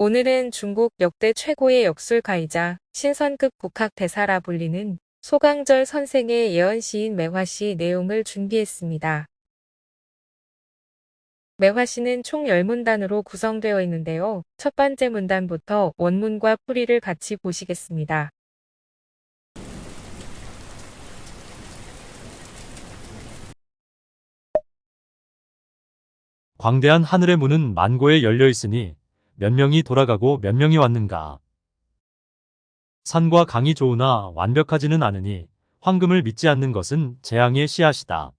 오늘은 중국 역대 최고의 역술가이자 신선급 국학 대사라 불리는 소강절 선생의 예언시인 매화시 내용을 준비했습니다. 매화시는 총 10문단으로 구성되어 있는데요. 첫 번째 문단부터 원문과 풀이를 같이 보시겠습니다. 광대한 하늘의 문은 만고에 열려 있으니 몇 명이 돌아가고 몇 명이 왔는가. 산과 강이 좋으나 완벽하지는 않으니 황금을 믿지 않는 것은 재앙의 씨앗이다.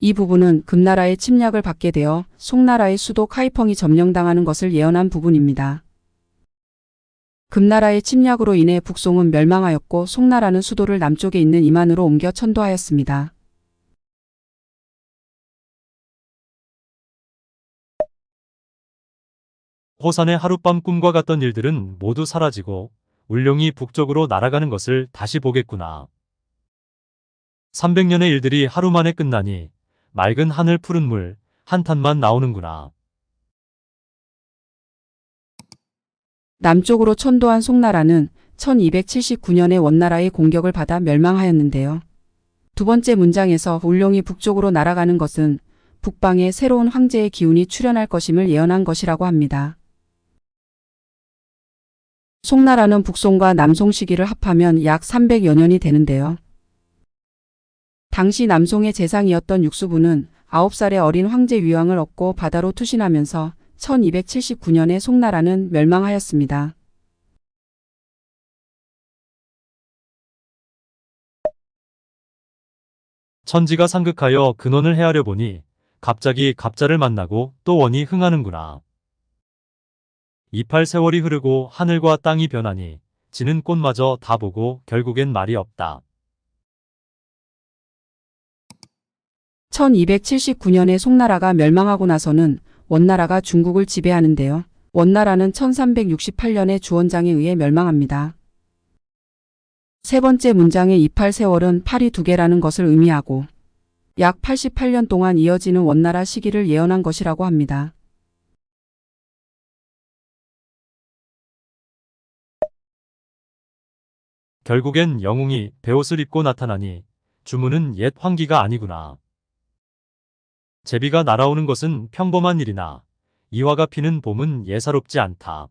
이 부분은 금나라의 침략을 받게 되어 송나라의 수도 카이펑이 점령당하는 것을 예언한 부분입니다. 금나라의 침략으로 인해 북송은 멸망하였고 송나라는 수도를 남쪽에 있는 이만으로 옮겨 천도하였습니다. 호산의 하룻밤 꿈과 같던 일들은 모두 사라지고 울룡이 북쪽으로 날아가는 것을 다시 보겠구나. 300년의 일들이 하루 만에 끝나니 맑은 하늘 푸른 물 한 탄만 나오는구나. 남쪽으로 천도한 송나라는 1279년에 원나라의 공격을 받아 멸망하였는데요. 두 번째 문장에서 울룡이 북쪽으로 날아가는 것은 북방에 새로운 황제의 기운이 출현할 것임을 예언한 것이라고 합니다. 송나라는 북송과 남송 시기를 합하면 약 300여 년이 되는데요. 당시 남송의 재상이었던 육수부는 9살의 어린 황제 위왕을 얻고 바다로 투신하면서 1279년에 송나라는 멸망하였습니다. 천지가 상극하여 근원을 헤아려 보니 갑자기 갑자를 만나고 또 원이 흥하는구나. 이팔 세월이 흐르고 하늘과 땅이 변하니 지는 꽃마저 다 보고 결국엔 말이 없다. 1279년에 송나라가 멸망하고 나서는 원나라가 중국을 지배하는데요. 원나라는 1368년에 주원장에 의해 멸망합니다. 세 번째 문장의 이팔 세월은 팔이 두 개라는 것을 의미하고 약 88년 동안 이어지는 원나라 시기를 예언한 것이라고 합니다. 결국엔 영웅이 베옷을 입고 나타나니 주문은 옛 황기가 아니구나. 제비가 날아오는 것은 평범한 일이나 이화가 피는 봄은 예사롭지 않다.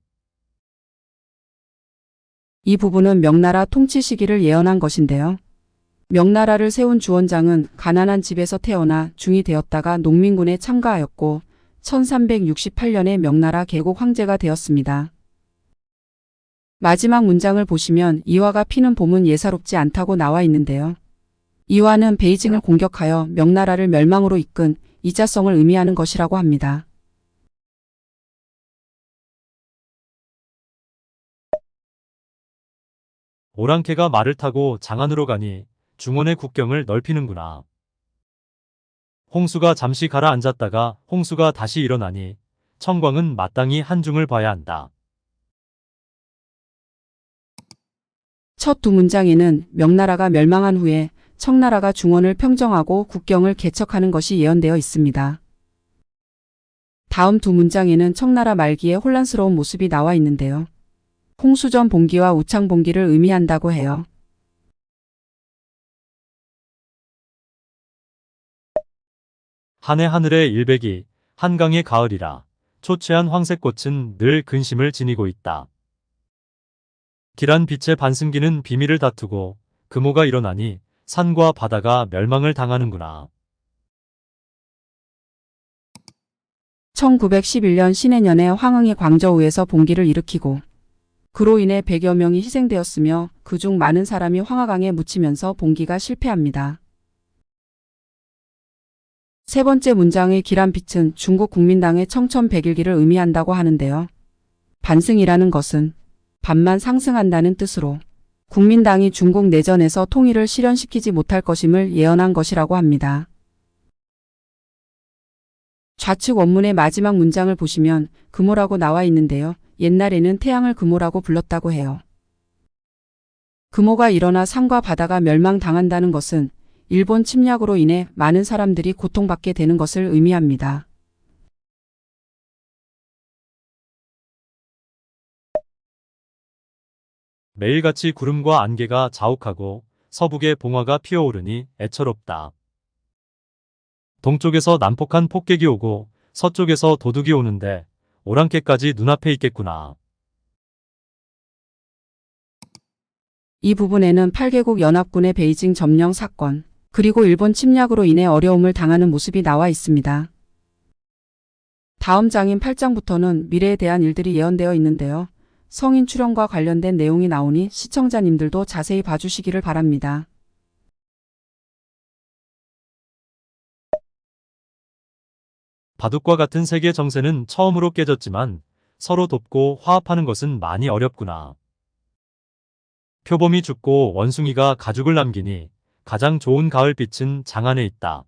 이 부분은 명나라 통치 시기를 예언한 것인데요. 명나라를 세운 주원장은 가난한 집에서 태어나 중이 되었다가 농민군에 참가하였고 1368년에 명나라 개국 황제가 되었습니다. 마지막 문장을 보시면 이화가 피는 봄은 예사롭지 않다고 나와 있는데요. 이화는 베이징을 공격하여 명나라를 멸망으로 이끈 이자성을 의미하는 것이라고 합니다. 오랑캐가 말을 타고 장안으로 가니 중원의 국경을 넓히는구나. 홍수가 잠시 가라앉았다가 홍수가 다시 일어나니 청광은 마땅히 한중을 봐야 한다. 첫 두 문장에는 명나라가 멸망한 후에 청나라가 중원을 평정하고 국경을 개척하는 것이 예언되어 있습니다. 다음 두 문장에는 청나라 말기의 혼란스러운 모습이 나와 있는데요. 홍수전 봉기와 우창 봉기를 의미한다고 해요. 한해 하늘의 일백이 한강의 가을이라 초췌한 황색꽃은 늘 근심을 지니고 있다. 길한 빛의 반승기는 비밀을 다투고 금호가 일어나니 산과 바다가 멸망을 당하는구나. 1911년 신해년에 황흥이 광저우에서 봉기를 일으키고 그로 인해 100여 명이 희생되었으며 그중 많은 사람이 황하강에 묻히면서 봉기가 실패합니다. 세 번째 문장의 길한 빛은 중국 국민당의 청천백일기를 의미한다고 하는데요. 반승이라는 것은 반만 상승한다는 뜻으로 국민당이 중국 내전에서 통일을 실현시키지 못할 것임을 예언한 것이라고 합니다. 좌측 원문의 마지막 문장을 보시면 금호라고 나와 있는데요. 옛날에는 태양을 금호라고 불렀다고 해요. 금호가 일어나 산과 바다가 멸망당한다는 것은 일본 침략으로 인해 많은 사람들이 고통받게 되는 것을 의미합니다. 매일같이 구름과 안개가 자욱하고 서북의 봉화가 피어오르니 애처롭다. 동쪽에서 난폭한 폭격이 오고 서쪽에서 도둑이 오는데 오랑캐까지 눈앞에 있겠구나. 이 부분에는 8개국 연합군의 베이징 점령 사건, 그리고 일본 침략으로 인해 어려움을 당하는 모습이 나와 있습니다. 다음 장인 8장부터는 미래에 대한 일들이 예언되어 있는데요. 성인 출연과 관련된 내용이 나오니 시청자님들도 자세히 봐주시기를 바랍니다. 바둑과 같은 세계 정세는 처음으로 깨졌지만 서로 돕고 화합하는 것은 많이 어렵구나. 표범이 죽고 원숭이가 가죽을 남기니 가장 좋은 가을빛은 장안에 있다.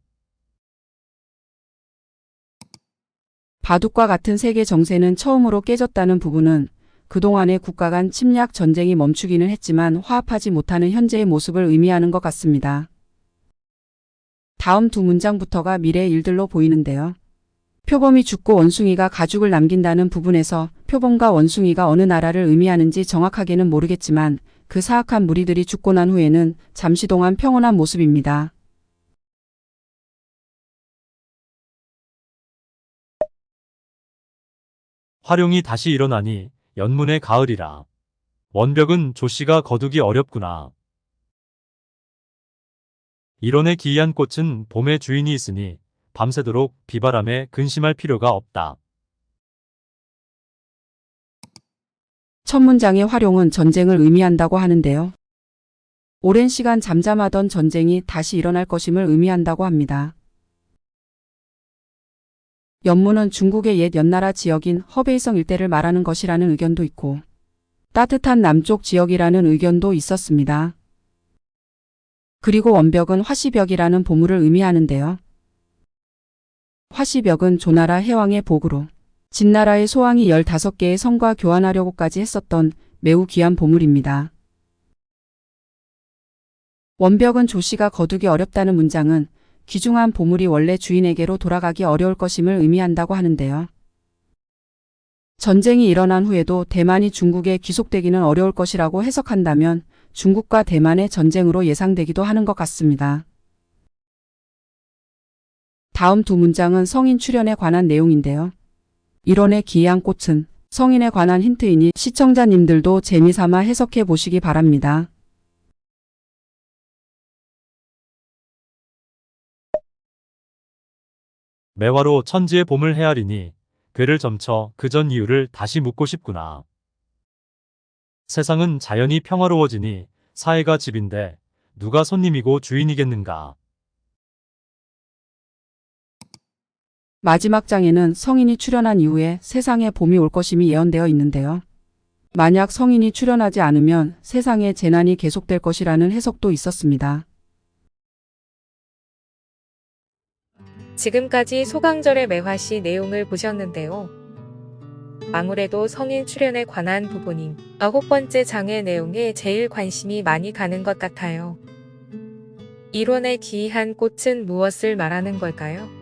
바둑과 같은 세계 정세는 처음으로 깨졌다는 부분은 그동안의 국가 간 침략 전쟁이 멈추기는 했지만 화합하지 못하는 현재의 모습을 의미하는 것 같습니다. 다음 두 문장부터가 미래의 일들로 보이는데요. 표범이 죽고 원숭이가 가죽을 남긴다는 부분에서 표범과 원숭이가 어느 나라를 의미하는지 정확하게는 모르겠지만 그 사악한 무리들이 죽고 난 후에는 잠시 동안 평온한 모습입니다. 활용이 다시 일어나니 연문의 가을이라. 원벽은 조씨가 거두기 어렵구나. 이론의 기이한 꽃은 봄의 주인이 있으니 밤새도록 비바람에 근심할 필요가 없다. 첫 문장의 활용은 전쟁을 의미한다고 하는데요. 오랜 시간 잠잠하던 전쟁이 다시 일어날 것임을 의미한다고 합니다. 연문은 중국의 옛 연나라 지역인 허베이성 일대를 말하는 것이라는 의견도 있고 따뜻한 남쪽 지역이라는 의견도 있었습니다. 그리고 원벽은 화시벽이라는 보물을 의미하는데요. 화시벽은 조나라 해왕의 복으로 진나라의 소왕이 15개의 성과 교환하려고까지 했었던 매우 귀한 보물입니다. 원벽은 조씨가 거두기 어렵다는 문장은 귀중한 보물이 원래 주인에게로 돌아가기 어려울 것임을 의미한다고 하는데요. 전쟁이 일어난 후에도 대만이 중국에 귀속되기는 어려울 것이라고 해석한다면 중국과 대만의 전쟁으로 예상되기도 하는 것 같습니다. 다음 두 문장은 성인 출연에 관한 내용인데요. 이론의 기이한 꽃은 성인에 관한 힌트이니 시청자님들도 재미삼아 해석해 보시기 바랍니다. 매화로 천지의 봄을 헤아리니 괴를 점쳐 그 전 이유를 다시 묻고 싶구나. 세상은 자연히 평화로워지니 사회가 집인데 누가 손님이고 주인이겠는가. 마지막 장에는 성인이 출연한 이후에 세상에 봄이 올 것임이 예언되어 있는데요. 만약 성인이 출연하지 않으면 세상에 재난이 계속될 것이라는 해석도 있었습니다. 지금까지 소강절의 매화시 내용을 보셨는데요. 아무래도 성인 출연에 관한 부분인 아홉 번째 장의 내용에 제일 관심이 많이 가는 것 같아요. 이론의 기이한 꽃은 무엇을 말하는 걸까요?